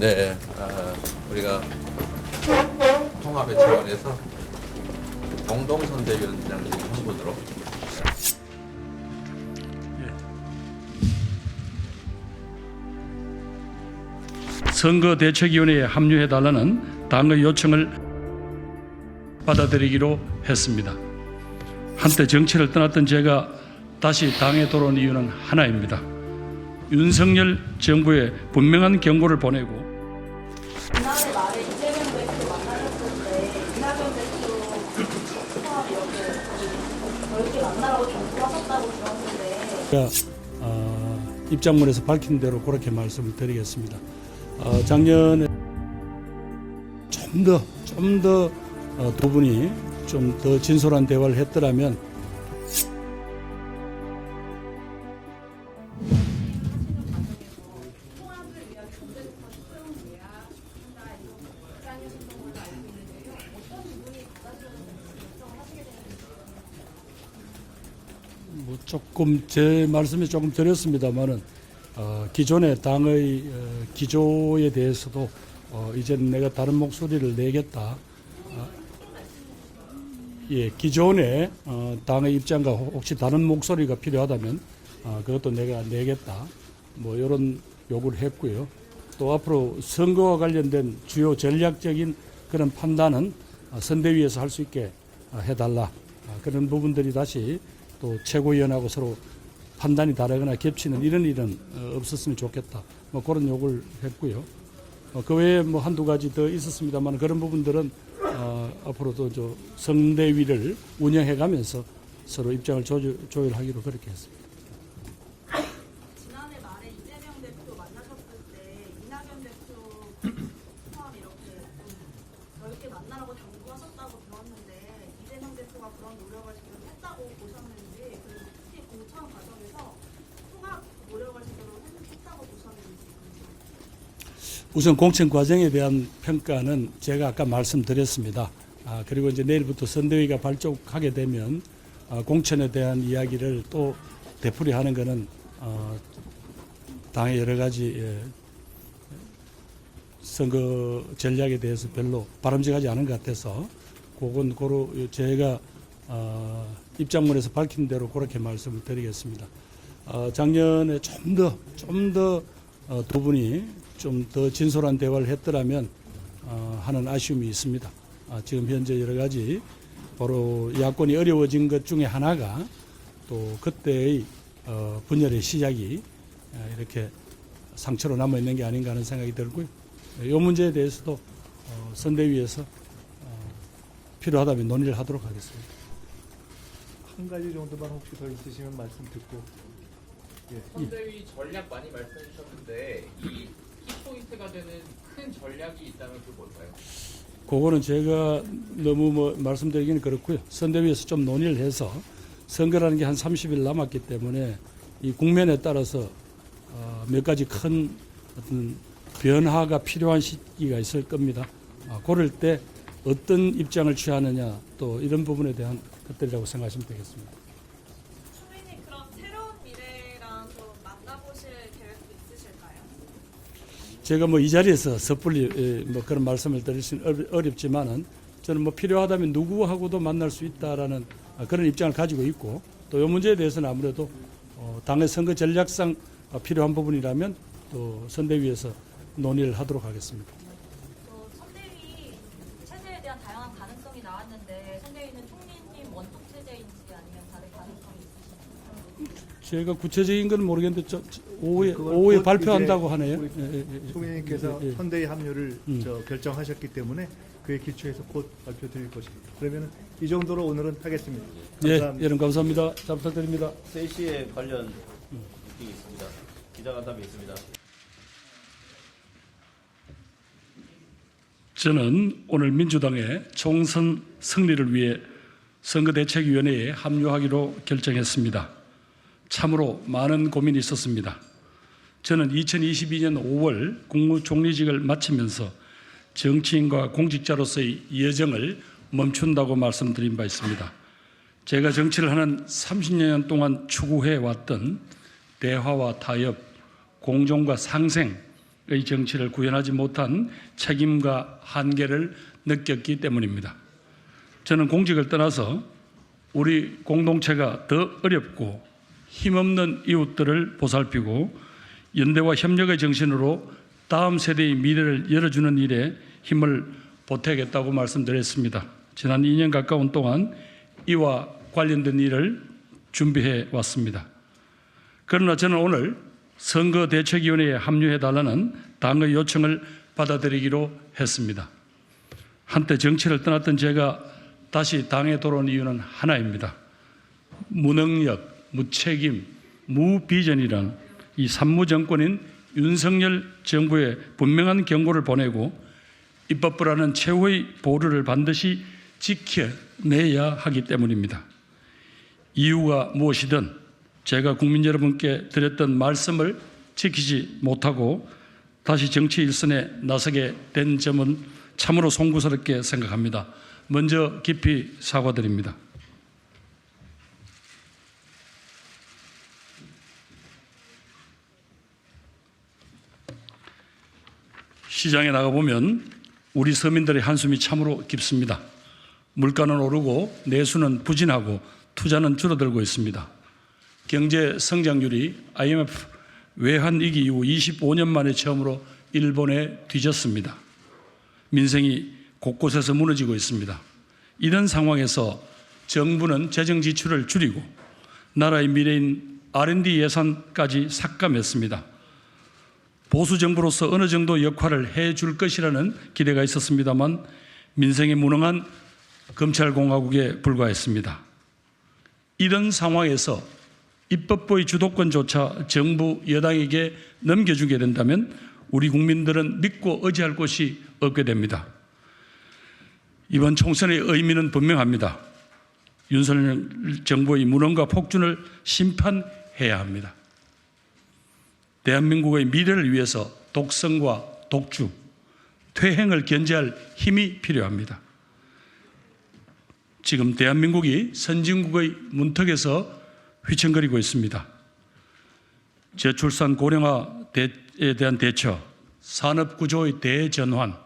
네, 아, 우리가 통합의 차원에서 공동선대위원장님 한 분으로 선거대책위원회에 합류해달라는 당의 요청을 받아들이기로 했습니다. 한때 정치를 떠났던 제가 다시 당에 돌아온 이유는 하나입니다. 윤석열 정부에 분명한 경고를 보내고 이렇게 어, 입장문에서 밝힌 대로 그렇게 말씀을 드리겠습니다. 어, 작년에 좀 더 좀더 어, 두 분이 좀 더 진솔한 대화를 했더라면 뭐 조금 제 말씀이 조금 드렸습니다만은 어, 기존의 당의 어, 기조에 대해서도 어, 이제 내가 다른 목소리를 내겠다. 아, 예, 기존의 어, 당의 입장과 혹시 다른 목소리가 필요하다면 어, 그것도 내가 내겠다. 뭐 이런 요구를 했고요. 또 앞으로 선거와 관련된 주요 전략적인 그런 판단은 어, 선대위에서 할 수 있게 어, 해달라. 아, 그런 부분들이 다시 또 최고위원하고 서로 판단이 다르거나 겹치는 이런 일은 어, 없었으면 좋겠다. 뭐 그런 요구를 했고요. 어, 그 외에 뭐 한두 가지 더 있었습니다만 그런 부분들은 어, 앞으로도 저 선대위를 운영해 가면서 서로 입장을 조절, 조율하기로 그렇게 했습니다. 지난해 말에 이재명 대표 만나셨을 때 이낙연 대표 포함 이렇게 좀 넓게 만나라고 정부하셨다고 들었는데 이재명 그런 노력을 지금 했다고 보셨는지 그리고 특히 공천 과정에서 통합 노력을 지금 했다고 보셨는지 우선 공천 과정에 대한 평가는 제가 아까 말씀드렸습니다. 아, 그리고 이제 내일부터 선대위가 발족하게 되면 아, 공천에 대한 이야기를 또 되풀이하는 것은 어, 당의 여러 가지 예, 선거 전략에 대해서 별로 바람직하지 않은 것 같아서 그건 고로 제가 어, 입장문에서 밝힌 대로 그렇게 말씀을 드리겠습니다. 어, 작년에 좀 더 좀더 어, 두 분이 좀 더 진솔한 대화를 했더라면 어, 하는 아쉬움이 있습니다. 아, 지금 현재 여러 가지 바로 야권이 어려워진 것 중에 하나가 또 그때의 어, 분열의 시작이 어, 이렇게 상처로 남아 있는 게 아닌가 하는 생각이 들고요. 이 문제에 대해서도 어, 선대위에서 어, 필요하다면 논의를 하도록 하겠습니다. 한 가지 정도만 혹시 더 있으시면 말씀 듣고 예. 선대위 전략 많이 말씀해 주셨는데 이 키포인트가 되는 큰 전략이 있다면 그 뭘까요? 그거는 제가 너무 뭐 말씀드리기는 그렇고요. 선대위에서 좀 논의를 해서 선거라는 게 한 30일 남았기 때문에 이 국면에 따라서 어, 몇 가지 큰 어떤 변화가 필요한 시기가 있을 겁니다. 아, 그럴 때 어떤 입장을 취하느냐 또 이런 부분에 대한 것들이라고 생각하시면 되겠습니다. 선배님 그럼 새로운 미래랑 좀 만나보실 계획도 있으실까요? 제가 뭐 이 자리에서 섣불리 에, 뭐 그런 말씀을 드릴 수는 어렵- 어렵지만은 저는 뭐 필요하다면 누구하고도 만날 수 있다라는 아, 그런 입장을 가지고 있고 또 이 문제에 대해서는 아무래도 어, 당의 선거 전략상 어, 필요한 부분이라면 또 선대위에서 논의를 하도록 하겠습니다. 또 선대위 체제에 대한 다양한 가능성이 나왔는데 선대위는 총리님 원톱 체제인지 아니면 다른 가능성이 제가 구체적인 건 모르겠는데 저, 저 오후에 그걸 오후에 곧 발표한다고 이제 하네요. 우리 예, 예, 예. 총회님께서 예, 예. 선대위 합류를 음. 저 결정하셨기 때문에 그에 기초해서 곧 발표드릴 것입니다. 그러면 이 정도로 오늘은 하겠습니다. 예, 감사합니다. 여러분 감사합니다. 잘 부탁드립니다. 3시에 관련 미팅이 있습니다. 기자간담회 있습니다. 저는 오늘 민주당의 총선 승리를 위해 선거대책위원회에 합류하기로 결정했습니다. 참으로 많은 고민이 있었습니다. 저는 2022년 5월 국무총리직을 마치면서 정치인과 공직자로서의 여정을 멈춘다고 말씀드린 바 있습니다. 제가 정치를 하는 30년 동안 추구해 왔던 대화와 타협, 공존과 상생 정치를 구현하지 못한 책임과 한계를 느꼈기 때문입니다. 저는 공직을 떠나서 우리 공동체가 더 어렵고 힘없는 이웃들을 보살피고 연대와 협력의 정신으로 다음 세대의 미래를 열어주는 일에 힘을 보태겠다고 말씀드렸습니다. 지난 2년 가까운 동안 이와 관련된 일을 준비해 왔습니다. 그러나 저는 오늘 선거대책위원회에 합류해 달라는 당의 요청을 받아들이기로 했습니다. 한때 정치를 떠났던 제가 다시 당에 돌아온 이유는 하나입니다. 무능력, 무책임, 무비전이란 이 산무 정권인 윤석열 정부에 분명한 경고를 보내고 입법부라는 최후의 보루를 반드시 지켜내야 하기 때문입니다. 이유가 무엇이든 제가 국민 여러분께 드렸던 말씀을 지키지 못하고 다시 정치 일선에 나서게 된 점은 참으로 송구스럽게 생각합니다. 먼저 깊이 사과드립니다. 시장에 나가보면 우리 서민들의 한숨이 참으로 깊습니다. 물가는 오르고 내수는 부진하고 투자는 줄어들고 있습니다. 경제 성장률이 IMF 외환 위기 이후 25년 만에 처음으로 일본에 뒤졌습니다. 민생이 곳곳에서 무너지고 있습니다. 이런 상황에서 정부는 재정 지출을 줄이고 나라의 미래인 R&D 예산까지 삭감했습니다. 보수 정부로서 어느 정도 역할을 해 줄 것이라는 기대가 있었습니다만 민생에 무능한 검찰공화국에 불과했습니다. 이런 상황에서 입법부의 주도권조차 정부 여당에게 넘겨주게 된다면 우리 국민들은 믿고 의지할 곳이 없게 됩니다. 이번 총선의 의미는 분명합니다. 윤석열 정부의 무능과 폭준을 심판해야 합니다. 대한민국의 미래를 위해서 독성과 독주, 퇴행을 견제할 힘이 필요합니다. 지금 대한민국이 선진국의 문턱에서 휘청거리고 있습니다. 저출산 고령화에 대한 대처, 산업 구조의 대전환,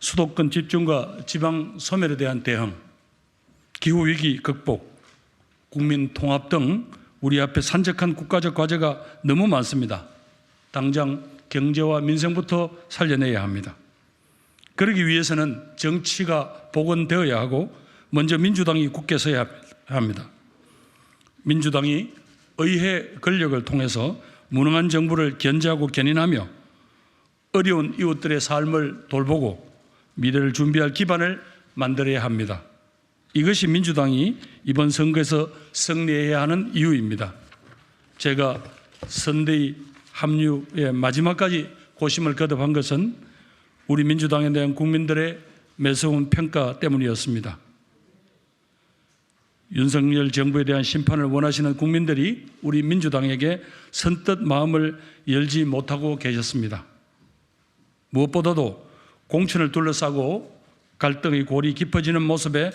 수도권 집중과 지방 소멸에 대한 대응, 기후 위기 극복, 국민 통합 등 우리 앞에 산적한 국가적 과제가 너무 많습니다. 당장 경제와 민생부터 살려내야 합니다. 그러기 위해서는 정치가 복원되어야 하고 먼저 민주당이 굳게 서야 합니다. 민주당이 의회 권력을 통해서 무능한 정부를 견제하고 견인하며 어려운 이웃들의 삶을 돌보고 미래를 준비할 기반을 만들어야 합니다. 이것이 민주당이 이번 선거에서 승리해야 하는 이유입니다. 제가 선대위 합류의 마지막까지 고심을 거듭한 것은 우리 민주당에 대한 국민들의 매서운 평가 때문이었습니다. 윤석열 정부에 대한 심판을 원하시는 국민들이 우리 민주당에게 선뜻 마음을 열지 못하고 계셨습니다. 무엇보다도 공천을 둘러싸고 갈등의 골이 깊어지는 모습에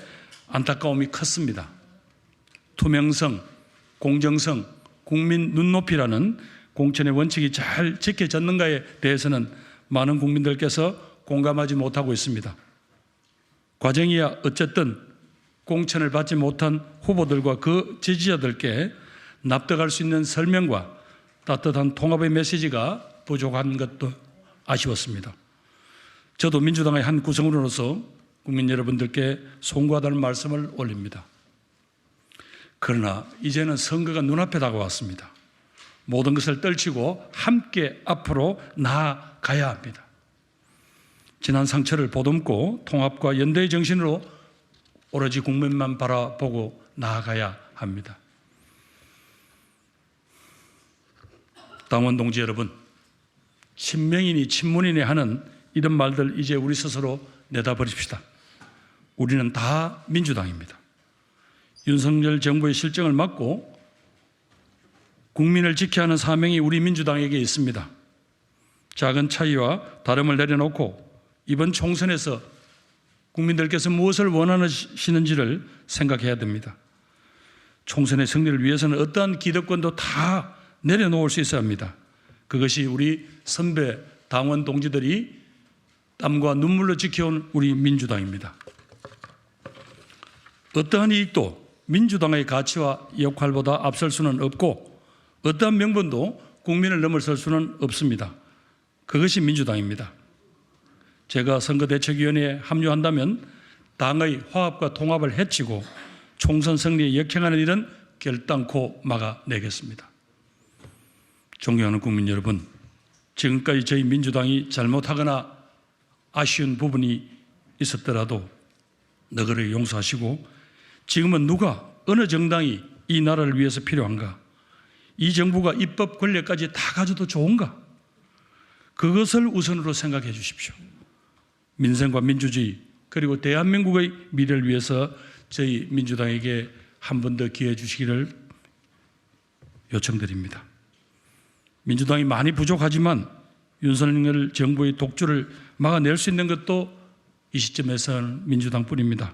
안타까움이 컸습니다. 투명성, 공정성, 국민 눈높이라는 공천의 원칙이 잘 지켜졌는가에 대해서는 많은 국민들께서 공감하지 못하고 있습니다. 과정이야 어쨌든 공천을 받지 못한 후보들과 그 지지자들께 납득할 수 있는 설명과 따뜻한 통합의 메시지가 부족한 것도 아쉬웠습니다. 저도 민주당의 한 구성원으로서 국민 여러분들께 송구하다는 말씀을 올립니다. 그러나 이제는 선거가 눈앞에 다가왔습니다. 모든 것을 떨치고 함께 앞으로 나아가야 합니다. 지난 상처를 보듬고 통합과 연대의 정신으로 오로지 국민만 바라보고 나아가야 합니다. 당원 동지 여러분, 친명이니 친문이니 하는 이런 말들 이제 우리 스스로 내다버립시다. 우리는 다 민주당입니다. 윤석열 정부의 실정을 막고 국민을 지켜야 하는 사명이 우리 민주당에게 있습니다. 작은 차이와 다름을 내려놓고 이번 총선에서 국민들께서 무엇을 원하시는지를 생각해야 됩니다. 총선의 승리를 위해서는 어떠한 기득권도 다 내려놓을 수 있어야 합니다. 그것이 우리 선배 당원 동지들이 땀과 눈물로 지켜온 우리 민주당입니다. 어떠한 이익도 민주당의 가치와 역할보다 앞설 수는 없고 어떠한 명분도 국민을 넘어설 수는 없습니다. 그것이 민주당입니다. 제가 선거대책위원회에 합류한다면 당의 화합과 통합을 해치고 총선 승리에 역행하는 일은 결단코 막아내겠습니다. 존경하는 국민 여러분, 지금까지 저희 민주당이 잘못하거나 아쉬운 부분이 있었더라도 너그러 용서하시고 지금은 누가 어느 정당이 이 나라를 위해서 필요한가? 이 정부가 입법 권력까지 다 가져도 좋은가? 그것을 우선으로 생각해 주십시오. 민생과 민주주의 그리고 대한민국의 미래를 위해서 저희 민주당에게 한 번 더 기회 주시기를 요청드립니다. 민주당이 많이 부족하지만 윤석열 정부의 독주를 막아낼 수 있는 것도 이 시점에서는 민주당뿐입니다.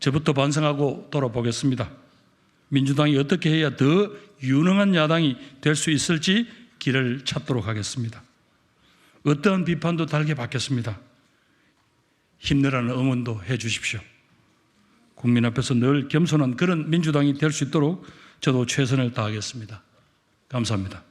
저부터 반성하고 돌아보겠습니다. 민주당이 어떻게 해야 더 유능한 야당이 될 수 있을지 길을 찾도록 하겠습니다. 어떠한 비판도 달게 받겠습니다. 힘내라는 응원도 해 주십시오. 국민 앞에서 늘 겸손한 그런 민주당이 될 수 있도록 저도 최선을 다하겠습니다. 감사합니다.